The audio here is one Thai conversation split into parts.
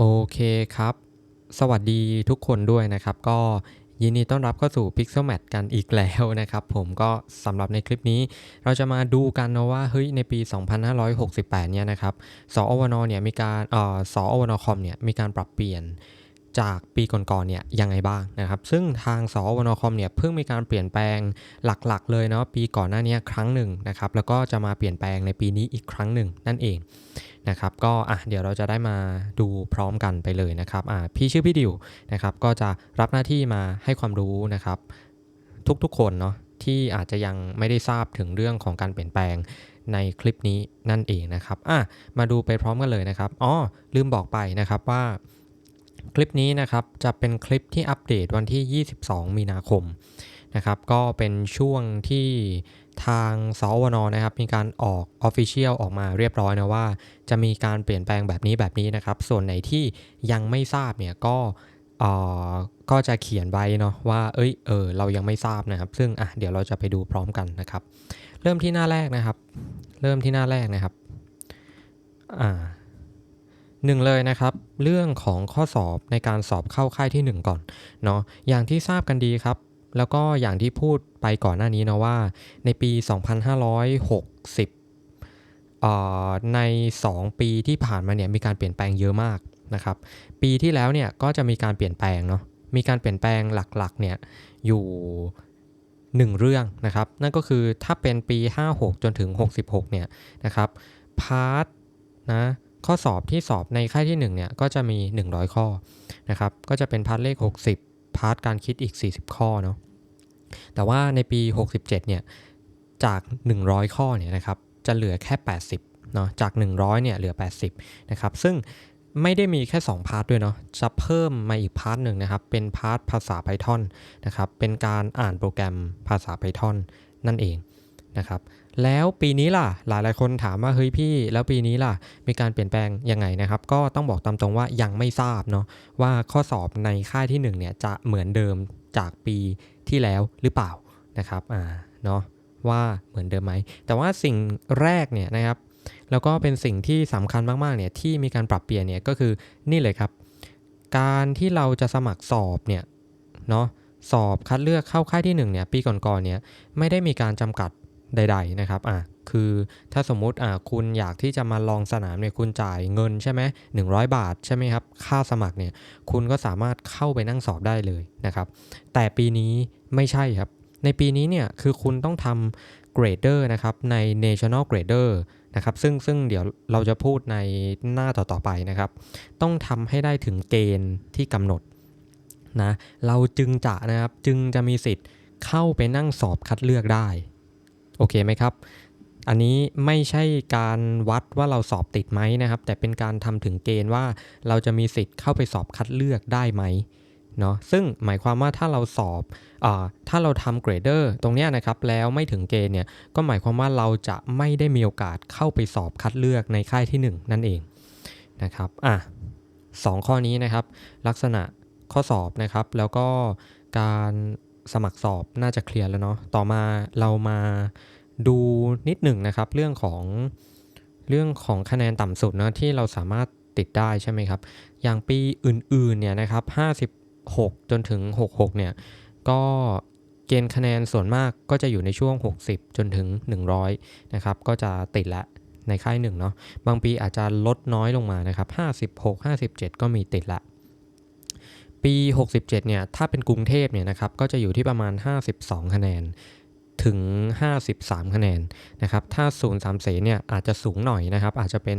โอเคครับ สวัสดีทุกคนด้วยนะครับ ก็ยินดีต้อนรับเข้าสู่ Pixel Mat กันอีกแล้วนะครับ ผมก็สำหรับในคลิปนี้ เราจะมาดูกันนะว่าเฮ้ยในปี 2568 เนี่ยนะครับสอวนเนี่ยมีการเอ่อสอวนคอมเนี่ยมีการปรับเปลี่ยนจากปีก่อนๆเนี่ยยังไงบ้างนะครับ ซึ่งทางสอวนคอมเนี่ยเพิ่งมีการเปลี่ยนแปลงหลักๆ เลยเนาะปีก่อนหน้านี้ครั้งหนึ่งนะครับแล้วก็จะมาเปลี่ยนแปลงในปีนี้อีกครั้งหนึ่งนั่นเอง นะครับก็อะเดี๋ยวเราจะได้มาดูพร้อมกันไปเลยนะครับอะพี่ชื่อพี่ดิวนะครับก็จะรับหน้าที่มาให้ความรู้นะครับทุกๆคนเนาะที่อาจจะยังไม่ได้ทราบถึงเรื่องของการเปลี่ยนแปลงในคลิปนี้นั่นเองนะครับอะมาดูไปพร้อมกันเลยนะครับอ๋อลืมบอกไปนะครับว่าคลิปนี้นะครับจะเป็นคลิปที่อัปเดตวันที่ 22 มีนาคม นะครับก็เป็นช่วงที่ทางสวนนะครับมีการออก Official ออกมาเรียบร้อยนะว่า จะมีการเปลี่ยนแปลงแบบนี้แบบนี้นะครับ ส่วนไหนที่ยังไม่ทราบเนี่ยก็ก็จะเขียนไว้เนาะว่า เอ้ย เออ เรายังไม่ทราบนะครับ ซึ่งอะเดี๋ยวเราจะไปดูพร้อมกันนะครับ เริ่มที่หน้าแรกนะครับ เริ่มที่หน้าแรกนะครับ อ่าหนึ่งเลยนะครับ เรื่องของข้อสอบในการสอบเข้าค่ายที่ 1 ก่อนเนาะอย่างที่ทราบกันดีครับ แล้วก็อย่างที่พูดไปก่อนหน้านี้นะว่า ในปี 2560เอ่อใน 2 ปีที่ผ่านมาเนี่ยมีการเปลี่ยนแปลงเยอะมากนะครับ ปีที่แล้วเนี่ยก็จะมีการเปลี่ยนแปลงเนาะ มีการเปลี่ยนแปลงหลักๆเนี่ยอยู่ 1 เรื่องนะครับ นั่นก็คือถ้าเป็นปี 56 จนถึง 66 เนี่ยนะครับพาร์ทนะข้อสอบที่สอบในค่ายที่1เนี่ยก็จะมี 100 ข้อนะครับ ก็จะเป็นพาร์ทเลข 60 พาร์ทการคิดอีก 40 ข้อเนาะแต่ว่าในปี 67 เนี่ยจาก 100 ข้อเนี่ยนะครับจะเหลือแค่ 80เนาะจาก 100 เนี่ยเหลือ 80 นะครับ ซึ่งไม่ได้มีแค่ 2 พาร์ทด้วยเนาะจะเพิ่มมาอีกพาร์ทหนึ่งนะครับ เป็นพาร์ทภาษา Python นะครับ เป็นการอ่านโปรแกรมภาษา Python นั่นเองนะครับ แล้วปีนี้ล่ะ หลายหลายคนถามว่าเฮ้ยพี่ แล้วปีนี้ล่ะ มีการเปลี่ยนแปลงยังไงนะครับ ก็ต้องบอกตามตรงว่ายังไม่ทราบเนาะว่าข้อสอบในค่ายที่1เนี่ยจะเหมือนเดิมจากปีที่แล้วหรือเปล่านะครับอ่าเนาะว่าเหมือนเดิมไหม แต่ว่าสิ่งแรกเนี่ยนะครับ แล้วก็เป็นสิ่งที่สำคัญมากๆเนี่ยที่มีการปรับเปลี่ยนเนี่ยก็คือนี่เลยครับ การที่เราจะสมัครสอบเนี่ยเนาะสอบคัดเลือกเข้าค่ายที่1เนี่ยปีก่อนๆเนี่ยไม่ได้มีการจำกัด ใด ๆนะครับอะคือถ้าสมมุติอะคุณอยากที่จะมาลองสนามเนี่ยคุณจ่ายเงินใช่ไหม100บาทใช่ไหมครับค่าสมัครเนี่ยคุณก็สามารถเข้าไปนั่งสอบได้เลยนะครับ แต่ปีนี้ไม่ใช่ครับ ในปีนี้เนี่ยคือคุณต้องทำเกรดเดอร์นะครับใน National Grader นะครับซึ่งซึ่งเดี๋ยวเราจะพูดในหน้าต่อๆไปนะครับ ต้องทำให้ได้ถึงเกณฑ์ที่กำหนดนะเราจึงจะนะครับจึงจะมีสิทธิ์เข้าไปนั่งสอบคัดเลือกได้ โอเคไหมครับ อันนี้ไม่ใช่การวัดว่าเราสอบติดไหมนะครับ แต่เป็นการทำถึงเกณฑ์ว่าเราจะมีสิทธิ์เข้าไปสอบคัดเลือกได้ไหมเนาะซึ่งหมายความว่าถ้าเราสอบอถ้าเราทำเกรดเดอร์ตรงนี้นะครับแล้วไม่ถึงเกณฑ์เนี่ยก็หมายความว่าเราจะไม่ได้มีโอกาสเข้าไปสอบคัดเลือกในค่ายที่ 1 นั่นเองนะครับอะสองข้อนี้นะครับ ลักษณะข้อสอบนะครับ แล้วก็การ สมัครสอบน่าจะเคลียร์แล้วเนาะต่อมาเรามาดูนิดหนึ่งนะครับ เรื่องของเรื่องของคะแนนต่ำสุดนะที่เราสามารถติดได้ใช่ไหมครับ อย่างปีอื่นๆเนี่ยนะครับ 56 จนถึง 66 เนี่ย ก็เกณฑ์คะแนนส่วนมากก็จะอยู่ในช่วง 60 จนถึง 100 นะครับ ก็จะติดละในค่ายหนึ่งเนาะ บางปีอาจจะลดน้อยลงมานะครับ 56 57 ก็มีติดละ ปี 67 เนี่ย ถ้าเป็นกรุงเทพเนี่ยนะครับ ก็จะอยู่ที่ประมาณ 52 คะแนน ถึง 53 คะแนนนะครับ ถ้าศูนย์สามเสนเนี่ย อาจจะสูงหน่อยนะครับ อาจจะเป็น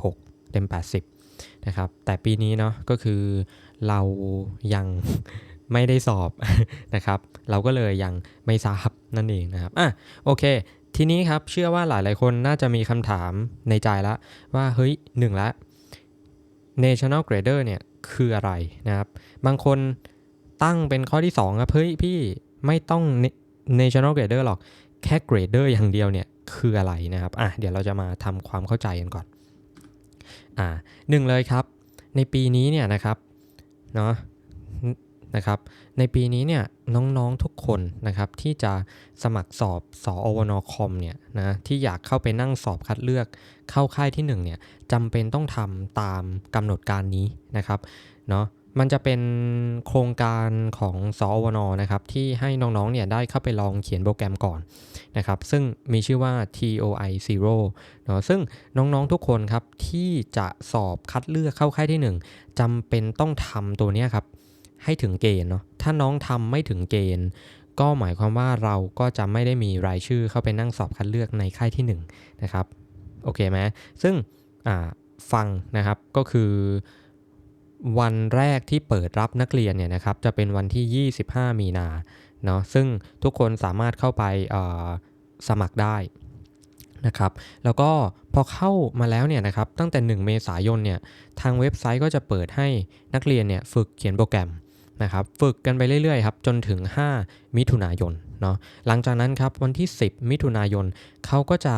56 เต็ม 80 นะครับ แต่ปีนี้เนาะ ก็คือเรายังไม่ได้สอบนะครับ เราก็เลยยังไม่ทราบนั่นเองนะครับ อะ โอเค ทีนี้ครับ เชื่อว่าหลาย ๆ คนน่าจะมีคำถามในใจละว่า เฮ้ยหนึ่งละ National Grader เนี่ย คืออะไรนะครับ บางคนตั้งเป็นข้อที่2ครับเฮ้ยพี่ไม่ต้อง National Grader หรอกแค่ Grader อย่างเดียวเนี่ยคืออะไรนะครับอะเดี๋ยวเราจะมาทำความเข้าใจกันก่อนอ่าหนึ่งเลยครับ ในปีนี้เนี่ยนะครับเนาะ นะครับในปีนี้เนี่ยน้องๆทุกคนนะครับที่จะสมัครสอบสอวนคอมเนี่ยนะที่อยากเข้าไปนั่งสอบคัดเลือกเข้าค่ายที่1เนี่ยจำเป็นต้องทำตามกำหนดการนี้นะครับเนาะมันจะเป็นโครงการของสอวนนะครับที่ให้น้องๆเนี่ยได้เข้าไปลองเขียนโปรแกรมก่อนนะครับซึ่งมีชื่อว่า TOI Zero เนาะซึ่งน้องๆทุกคนครับที่จะสอบคัดเลือกเข้าค่ายที่ 1จำเป็นต้องทำตัวนี้ครับ ให้ถึงเกณฑ์เนาะถ้าน้องทำไม่ถึงเกณฑ์ ก็หมายความว่าเราก็จะไม่ได้มีรายชื่อเข้าไปนั่งสอบคัดเลือกในค่ายที่1นะครับโอเคไหมซึ่งฟังนะครับก็คือวันแรกที่เปิดรับนักเรียนเนี่ยนะครับจะเป็นวันที่ 25 มีนาเนาะซึ่งทุกคนสามารถเข้าไปสมัครได้นะครับแล้วก็พอเข้ามาแล้วเนี่ยนะครับตั้งแต่ 1 เมษายนเนี่ยทางเว็บไซต์ก็จะเปิดให้นักเรียนเนี่ยฝึกเขียนโปรแกรม นะครับฝึกกันไปเรื่อยๆครับจนถึง 5 มิถุนายนเนาะหลังจากนั้นครับวันที่ 10 มิถุนายนเขาก็จะ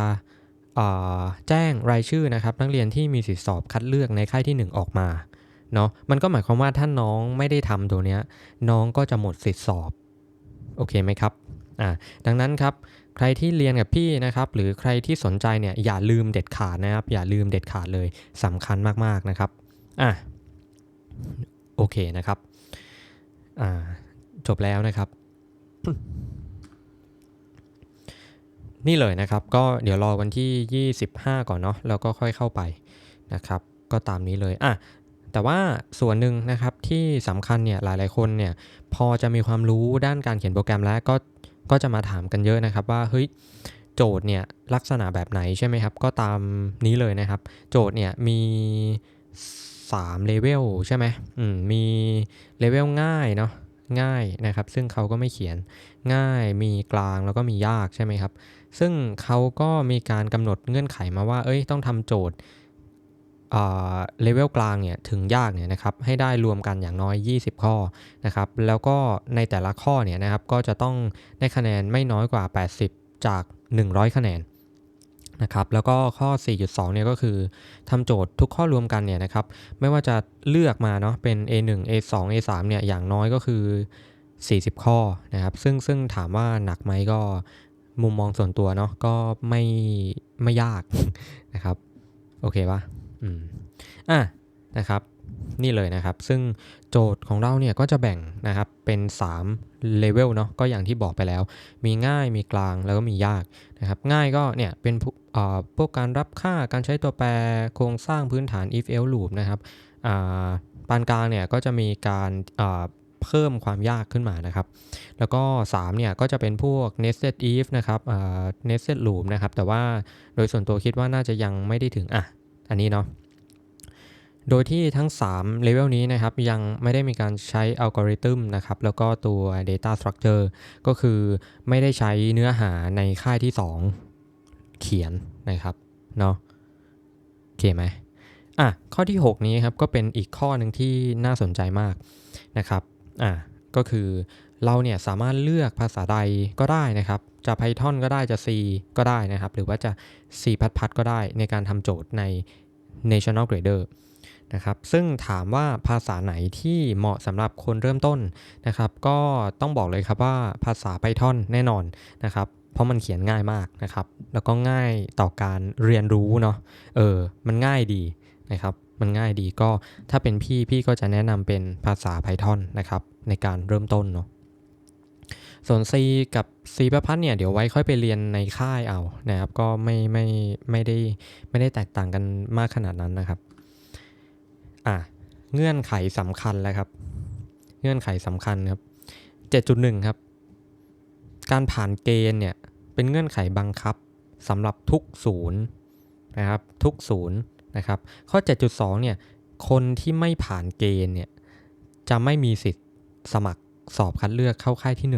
แจ้งรายชื่อนะครับนักเรียนที่มีสิทธิสอบคัดเลือกในค่ายที่ 1 ออกมาเนาะมันก็หมายความว่าถ้าน้องไม่ได้ทำตัวเนี้ยน้องก็จะหมดสิทธิสอบโอเคไหมครับอ่าดังนั้นครับใครที่เรียนกับพี่นะครับหรือใครที่สนใจเนี่ยอย่าลืมเด็ดขาดนะครับ อย่าลืมเด็ดขาดเลยสำคัญมากๆนะครับอะโอเคนะครับ อ่า จบแล้วนะครับ นี่เลยนะครับ ก็เดี๋ยวรอวันที่ 25 ก่อนเนาะแล้วก็ค่อยเข้าไปนะครับ ก็ตามนี้เลยอะแต่ว่าส่วนหนึ่งนะครับที่สำคัญเนี่ยหลายๆคนเนี่ยพอจะมีความรู้ด้านการเขียนโปรแกรมแล้วก็ก็จะมาถามกันเยอะนะครับว่าเฮ้ยโจทย์เนี่ยลักษณะแบบไหนใช่ไหมครับ ก็ตามนี้เลยนะครับ โจทย์เนี่ยมี 3เลเวลใช่ไหมอืมมีเลเวลง่ายเนาะง่ายนะครับ ซึ่งเขาก็ไม่เขียนง่ายมีกลางแล้วก็มียากใช่ไหมครับ ซึ่งเขาก็มีการกำหนดเงื่อนไขมาว่า เอ้ยต้องทำโจทย์เลเวลกลางเนี่ยถึงยากเนี่ยนะครับให้ได้รวมกันอย่างน้อย 20 ข้อนะครับแล้วก็ในแต่ละข้อเนี่ยนะครับก็จะต้องได้คะแนนไม่น้อยกว่า 80 จาก 100 คะแนน นะครับแล้วก็ข้อ 4.2 เนี่ยก็คือทำโจทย์ทุกข้อรวมกันเนี่ยนะครับไม่ว่าจะเลือกมาเนาะเป็น A1 A2 A3 เนี่ยอย่างน้อยก็คือ 40 ข้อนะครับซึ่งซึ่งถามว่าหนักไหมก็มุมมองส่วนตัวเนาะก็ไม่ไม่ยากนะครับโอเคปะอืมอะนะครับ นี่เลยนะครับ ซึ่งโจทย์ของเราเนี่ยก็จะแบ่งนะครับเป็น3เลเวลเนาะก็อย่างที่บอกไปแล้ว มีง่ายมีกลางแล้วก็มียากนะครับง่ายก็เนี่ยเป็นพวกการรับค่าการใช้ตัวแปรโครงสร้างพื้นฐาน if else loop นะครับปานกลางเนี่ยก็จะมีการเพิ่มความยากขึ้นมานะครับ แล้วก็ 3 เนี่ย ก็จะเป็นพวก nested if นะครับ nested loop นะครับ แต่ว่าโดยส่วนตัวคิดว่าน่าจะยังไม่ได้ถึงอะ อันนี้เนาะ โดยที่ทั้ง3เลเวลนี้นะครับยังไม่ได้มีการใช้อัลกอริทึมนะครับแล้วก็ตัว Data Structure ก็คือไม่ได้ใช้เนื้อหาในค่ายที่ 2 เขียนนะครับเนาะโอเคไหมอะข้อที่ 6 นี้ครับก็เป็นอีกข้อหนึ่งที่น่าสนใจมากนะครับอะก็คือเราเนี่ยสามารถเลือกภาษาใดก็ได้นะครับ จะ Python ก็ได้จะ C ก็ได้นะครับ หรือว่าจะ C++ ก็ได้ในการทำโจทย์ใน National Grader นะครับซึ่งถามว่าภาษาไหนที่เหมาะสำหรับคนเริ่มต้นนะครับก็ต้องบอกเลยครับว่าภาษา Python แน่นอนนะครับเพราะมันเขียนง่ายมากนะครับแล้วก็ง่ายต่อการเรียนรู้เนาะเออมันง่ายดีนะครับมันง่ายดีก็ถ้าเป็นพี่พี่ก็จะแนะนำเป็นภาษา Python นะครับในการเริ่มต้นเนาะส่วน C กับ C ประพัดเนี่ยเดี๋ยวไว้ค่อยไปเรียนในค่ายเอานะครับก็ไม่ไม่ไม่ได้ไม่ได้แตกต่างกันมากขนาดนั้นนะครับ อะเงื่อนไขสำคัญแล้วครับ เงื่อนไขสำคัญครับ 7.1 ครับ การผ่านเกณฑ์เนี่ยเป็นเงื่อนไขบังคับสำหรับทุกศูนย์นะครับทุกศูนย์นะครับ ข้อ 7.2 เนี่ยคนที่ไม่ผ่านเกณฑ์เนี่ยจะไม่มีสิทธิ์สมัครสอบคัดเลือกเข้าค่ายที่1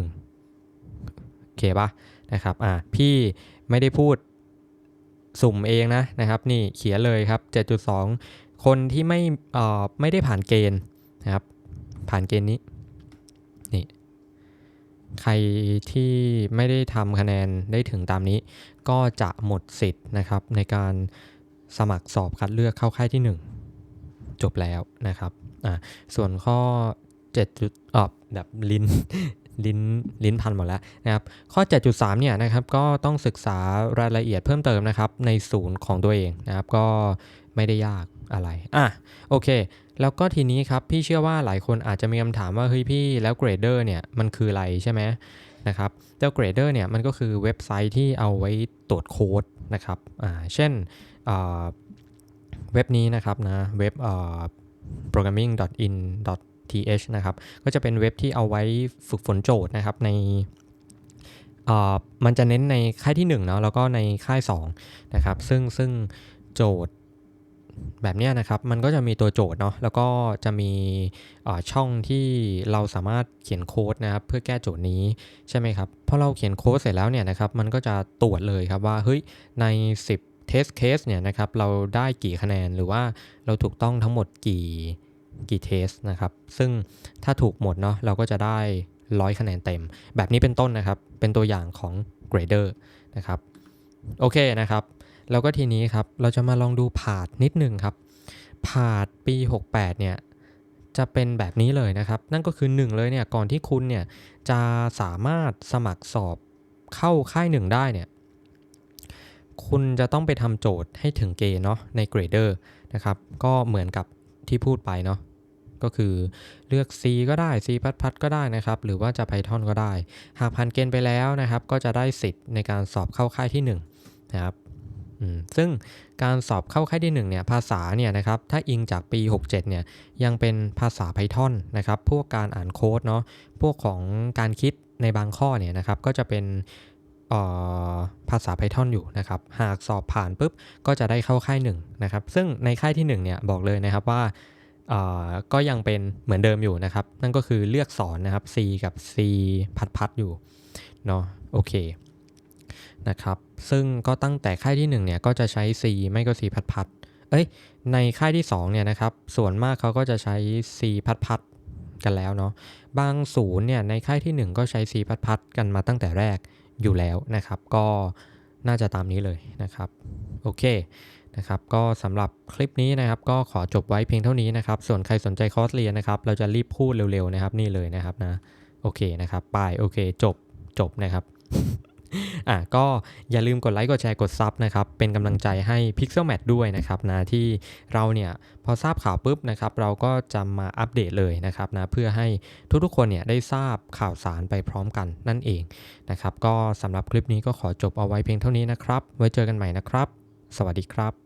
โอเคปะนะครับอ่าพี่ไม่ได้พูดสุ่มเองนะนะครับ นี่เขียนเลยครับ 7.2 คนที่ไม่ไม่ได้ผ่านเกณฑ์นะครับ ผ่านเกณฑ์นี้นี่ใครที่ไม่ได้ทำคะแนนได้ถึงตามนี้ ก็จะหมดสิทธิ์นะครับในการสมัครสอบคัดเลือกเข้าค่ายที่ 1 จบแล้วนะครับอ่าส่วนข้อ7จุดเออแบบลิ้นลิ้นลิ้นพันหมดแล้วนะครับข้อ 7.3เนี่ยนะครับก็ต้องศึกษารายละเอียดเพิ่มเติมนะครับในศูนย์ของตัวเองนะครับก็ไม่ได้ยาก อะไร อะโอเค แล้วก็ทีนี้ครับพี่เชื่อว่าหลายคนอาจจะมีคำถามว่าเฮ้ยพี่แล้วเกรดเดอร์เนี่ยมันคืออะไรใช่ไหมนะครับเจ้าเกรดเดอร์เนี่ยมันก็คือเว็บไซต์ที่เอาไว้ตรวจโค้ดนะครับอ่าเช่นอ่าเว็บนี้นะครับนะเว็บอ่า programming.in th นะครับก็จะเป็นเว็บที่เอาไว้ฝึกฝนโจทย์นะครับในมันจะเน้นในค่ายที่1เนาะแล้วก็ในค่าย2นะครับซึ่งซึ่งโจทย์ แบบนี้นะครับ มันก็จะมีตัวโจทย์เนาะ แล้วก็จะมีช่องที่เราสามารถเขียนโค้ดนะครับ เพื่อแก้โจทย์นี้ใช่ไหมครับ พอเราเขียนโค้ดเสร็จแล้วเนี่ยนะครับ มันก็จะตรวจเลยครับว่า เฮ้ย ใน 10 test case เนี่ยนะครับ เราได้กี่คะแนน หรือว่าเราถูกต้องทั้งหมดกี่กี่เทสนะครับ ซึ่งถ้าถูกหมดเนาะ เราก็จะได้ร้อยคะแนนเต็ม แบบนี้เป็นต้นนะครับ เป็นตัวอย่างของ grader นะครับ โอเคนะครับ แล้วก็ทีนี้ครับเราจะมาลองดูผาดนิดหนึ่งครับผาดปี 68 เนี่ยจะเป็นแบบนี้เลยนะครับ นั่นก็คือ 1 เลยเนี่ยก่อนที่คุณเนี่ยจะสามารถสมัครสอบเข้าค่ายหนึ่งได้เนี่ยคุณจะต้องไปทำโจทย์ให้ถึงเกณฑ์เนาะใน grader นะครับก็เหมือนกับที่พูดไปเนาะก็คือเลือก C ก็ได้ C พัดพัดก็ได้นะครับ หรือว่าจะ Python ก็ได้ หากผ่านเกณฑ์ไปแล้วนะครับ ก็จะได้สิทธิ์ในการสอบเข้าค่ายที่1นะครับ ซึ่งการสอบเข้าค่ายที่1เนี่ยภาษาเนี่ยนะครับถ้าอิงจากปี 67เนี่ยยังเป็นภาษา Python นะครับพวกการอ่านโค้ดเนาะพวกของการคิดในบางข้อเนี่ยนะครับก็จะเป็นภาษา Python อยู่นะครับ หากสอบผ่านปุ๊บก็จะได้เข้าค่าย1นะครับ ซึ่งในค่ายที่1เนี่ยบอกเลยนะครับว่าก็ยังเป็นเหมือนเดิมอยู่นะครับ นั่นก็คือเลือกสอนนะครับ C กับ C พัดพัดอยู่เนาะโอเค นะครับ ซึ่งก็ตั้งแต่ค่ายที่1เนี่ยก็จะใช้ C ไม่ก็ C พัดพัดเอ้ย ในค่ายที่2เนี่ยนะครับ ส่วนมากเขาก็จะใช้ C พัดพัดกันแล้วเนาะ บางศูนย์เนี่ยในค่ายที่ 1 ก็ใช้ C พัดพัดกันมาตั้งแต่แรกอยู่แล้วนะครับ ก็น่าจะตามนี้เลยนะครับ โอเคนะครับ ก็สำหรับคลิปนี้นะครับ ก็ขอจบไว้เพียงเท่านี้นะครับ ส่วนใครสนใจคอร์สเรียนนะครับ เราจะรีบพูดเร็วๆนะครับ นี่เลยนะครับนะ โอเคนะครับ ไป โอเค จบ จบนะครับ อะก็อย่าลืมกดไลค์กดแชร์กดซับนะครับเป็นกำลังใจให้ Pixel Mat ด้วยนะครับนะที่เราเนี่ยพอทราบข่าวปุ๊บนะครับเราก็จะมาอัปเดตเลยนะครับนะเพื่อให้ทุกๆคนเนี่ยได้ทราบข่าวสารไปพร้อมกันนั่นเองนะครับก็สำหรับคลิปนี้ก็ขอจบเอาไว้เพียงเท่านี้นะครับ ไว้เจอกันใหม่นะครับ สวัสดีครับ